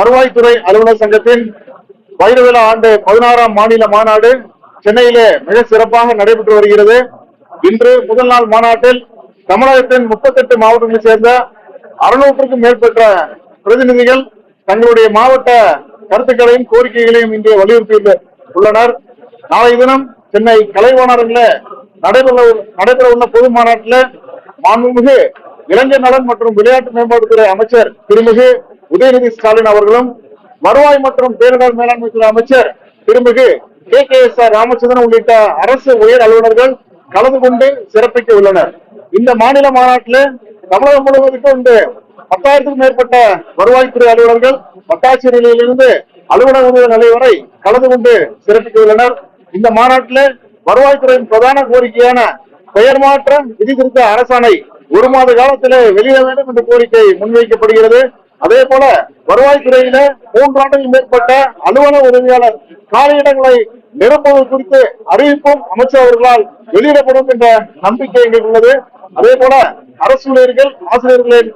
வருவாய்த்துறை அலுவலர் சங்கத்தின் வைரவிழா ஆண்டு பதினாறாம் மாநில மாநாடு சென்னையிலே மிக சிறப்பாக நடைபெற்று வருகிறது. இன்று முதல் நாள் மாநாட்டில் தமிழகத்தின் முப்பத்தெட்டு மாவட்டங்களைச் சேர்ந்த அறுநூற்றுக்கும் மேற்பட்ட பிரதிநிதிகள் தங்களுடைய மாவட்ட கருத்துக்களையும் கோரிக்கைகளையும் இன்று வலியுறுத்தி உள்ளனர் நாளை தினம் சென்னை கலைவாணர்ல நடைபெற நடைபெற உள்ள பொது மாநாட்டில் மாண்புமிகு இளைஞர் நலன் மற்றும் விளையாட்டு மேம்பாட்டுத்துறை அமைச்சர் திருமிகு உதயநிதி ஸ்டாலின் அவர்களும் வருவாய் மற்றும் பேரிடர் மேலாண்மை துறை அமைச்சர் திருமிகு K. K. S. R. Ramachandran உள்ளிட்ட அரசு உயர் அலுவலர்கள் கலந்து கொண்டு சிறப்பிக்க உள்ளனர் இந்த மாநில மாநாட்டில் தமிழகம் முழுவதுக்கும் இந்த பத்தாயிரத்துக்கும் மேற்பட்ட வருவாய்த்துறை அலுவலர்கள் வட்டாட்சியர் நிலையிலிருந்து அலுவலக உதவி நிலை வரை கலந்து கொண்டு சிறப்பிக்க உள்ளனர் இந்த மாநாட்டில் வருவாய்த்துறையின் பிரதான கோரிக்கையான பெயர் மாற்றம் விதி திருத்த அரசாணை ஒரு மாத காலத்திலே வெளியிட வேண்டும் என்ற கோரிக்கை முன்வைக்கப்படுகிறது. அதே போல வருவாய்த்துறையில மூன்றாண்டுகள் மேற்பட்ட அலுவலக உதவியாளர் காலியிடங்களை நிரப்புவது குறித்து அறிவிப்பும் அமைச்சர் அவர்களால் வெளியிடப்படும் என்ற நம்பிக்கை எங்களுக்கு உள்ளது. அதே போல அரசு ஊழியர்கள் ஆசிரியர்களின்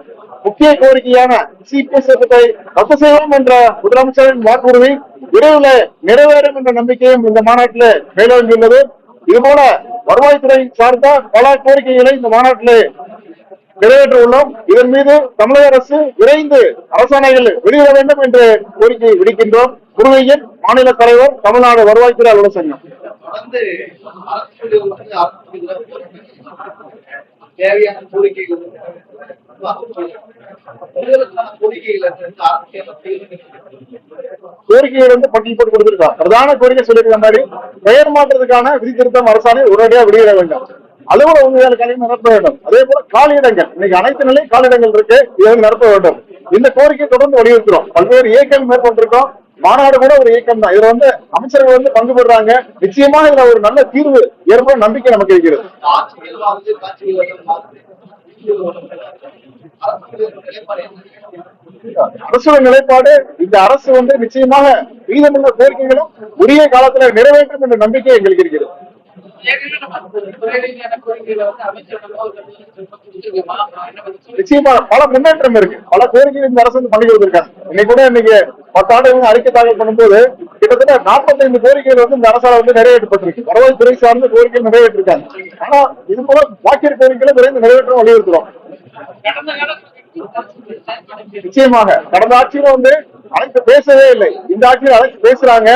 முக்கிய கோரிக்கையான சிபிஎஸ் திட்டத்தை ரத்து செய்வோம் என்ற முதலமைச்சரின் வாக்குறுதி விரைவில் நிறைவேறும் என்ற நம்பிக்கையும் இந்த மாநாட்டில் மேலோங்கியுள்ளது. இதுபோல வருவாய்த்துறை சார்ந்த பல கோரிக்கைகளை இந்த மாநாட்டில் நிறைவேற்ற உள்ளோம். இதன் மீது தமிழக அரசு விரைந்து அரசாணைகள் வெளியிட வேண்டும் என்று கோரிக்கை விடுக்கின்றோம். புதுவையின் மாநில தலைவர் தமிழ்நாடு வருவாய்த்துறை அலுவலர் சங்கம். தேவையான கோரிக்கைகள் வந்து பட்டியல் போட்டு கொடுத்திருக்காங்க பிரதான கோரிக்கை சொல்லியிருக்க மாதிரி பெயர் மாற்றத்துக்கான விதி திருத்தம் அரசாணை உடனடியாக வெளியிட வேண்டும். அலுவலக உதவியாளர்களையும் நிரப்ப வேண்டும். அதே போல காலியிடங்கள். இன்னைக்கு அனைத்து நிலையும் காலியிடங்கள் இருக்கு. இதை நிரப்ப வேண்டும். இந்த கோரிக்கை தொடர்ந்து வலியுறுத்துறோம் பல்வேறு இயக்கங்கள் மேற்கொண்டிருக்கோம். மாநாடு கூட ஒரு இயக்கம் தான். இதுல வந்து அமைச்சர்கள் வந்து பங்கு பெறாங்க நிச்சயமா இதுல ஒரு நல்ல தீர்வு ஏற்படும் நம்பிக்கை நமக்கு இருக்கிறது. அரசு நிலைப்பாடு அரசோட நிலைப்பாடு இந்த அரசு வந்து நிச்சயமாக மீதமுள்ள கோரிக்கைகளும் உரிய காலத்துல நிறைவேற்றும் என்ற நம்பிக்கை எங்களுக்கு இருக்கிறது. நிச்சயமா பல முன்னேற்றம் இருக்கு. பல கோரிக்கைகள் இந்த அரசு வந்து பண்ணி கொடுத்திருக்காங்க இன்னைக்கு கூட இன்னைக்கு பத்தாண்டுகள் அறிக்கை தாக்கல் பண்ணும்போது கிட்டத்தட்ட 45 கோரிக்கைகள் வந்து இந்த அரசால் வந்து நிறைவேற்றப்பட்டிருக்கு. வருவாய்த்துறை சார்ந்த கோரிக்கைகள் நிறைவேற்றிருக்காங்க. ஆனா இது போல பாக்கிய கோரிக்கைகளை விரைந்து நிறைவேற்ற வலியுறுத்துறோம். நிச்சயமாக கடந்த ஆட்சியில வந்து அழைத்து பேசவே இல்லை. இந்த ஆட்சியில் அழைத்து பேசுறாங்க.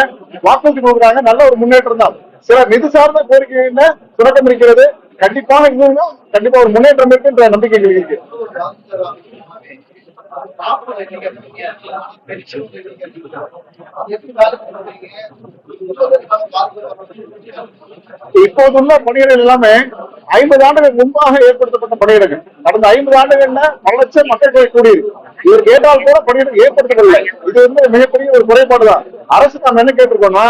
வாக்குறுதி கொடுக்குறாங்க. நல்ல ஒரு முன்னேற்றம் தான். சில நிதி சார்ந்த கோரிக்கைகள்ல சுணக்கம் இருக்கிறது. கண்டிப்பாக இன்னும் கண்டிப்பா ஒரு முன்னேற்றம் இருக்குன்ற நம்பிக்கை இருக்கு. இப்போதுள்ள பணியிடங்கள் எல்லாமே ஐம்பது ஆண்டுகள் முன்பாக ஏற்படுத்தப்பட்ட பணியிடங்கள். கடந்த ஐம்பது ஆண்டுகள்ல பல லட்சம் மக்கள் தொகை கூடியிருக்கு இவர் கேட்டால் கூட பணியிடம் ஏற்படுத்தவில்லை இது வந்து மிகப்பெரிய ஒரு குறைபாடுதான். அரசு நாம் என்ன கேட்டிருக்கோம்னா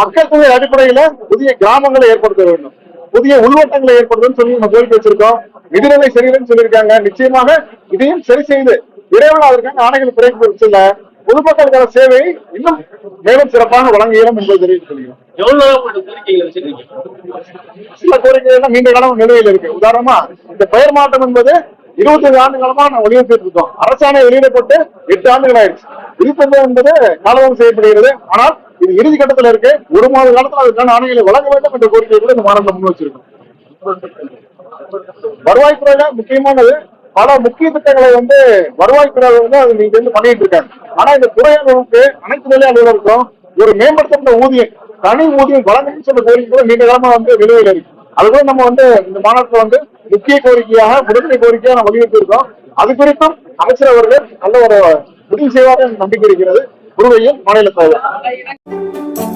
மக்கள் தொகை அடிப்படையில புதிய கிராமங்களை ஏற்படுத்த வேண்டும். புதிய உள்வட்டங்களை ஏற்படுத்தணும்னு சொல்லி நம்ம கோரிக்கை வச்சிருக்கோம். நிதிநிலை சரியில்லைன்னு சொல்லியிருக்காங்க. நிச்சயமாக இதையும் சரி செய்து விரைவில் அதற்கான ஆணைகள் பிறப்பிச்சுள்ள பொதுமக்களுக்கான சேவையை இன்னும் மேலும் சிறப்பாக வழங்க இயலும் என்பதை தெரிவித்துக் சில கோரிக்கைகள் நீண்ட காலம் நிலுவையில் இருக்கு. உதாரணமா இந்த பெயர் மாற்றம் என்பது இருபத்தி ஐந்து ஆண்டு காலமா நான் வலியுறுத்திட்டு இருக்கோம். அரசாணை வெளியிடப்பட்டு எட்டு ஆண்டுகள் ஆயிடுச்சு. திருத்தம் என்பது காலவரம் செய்யப்படுகிறது. ஆனால் இது இறுதி கட்டத்தில் இருக்கு. ஒரு மாத காலத்தில் அதுக்கான ஆணைகளை வழங்க வேண்டும் என்ற கோரிக்கை கூட இந்த மாநிலம் முன் வச்சிருக்கோம். வருவாய்த்துறையில முக்கியமானது பல முக்கிய திட்டங்களை வந்து வருவாய்த்துறை வந்து அது நீங்க வந்து பண்ணிட்டு இருக்காங்க. ஆனா இந்த துறையாளர்களுக்கு அனைத்து நிலை அலுவலருக்கும் ஒரு மேம்படுத்தப்பட்ட ஊதியம் தனி ஊதியம் வழங்கணும்னு சொல்ல கோரிக்கை கூட நீண்ட காலமா வந்து நிலுவையில் இருக்கு. அது கூட நம்ம வந்து இந்த மாநாட்டில் வந்து முக்கிய கோரிக்கையாக விடுதலை கோரிக்கையாக நம்ம வலியுறுத்தி இருக்கோம் அது குறித்தும் அமைச்சர் அவர்கள் நல்ல ஒரு முடிவு செய்வார் நம்பிக்கை இருக்கிறது. புதுவையில் மாநில தலைவர்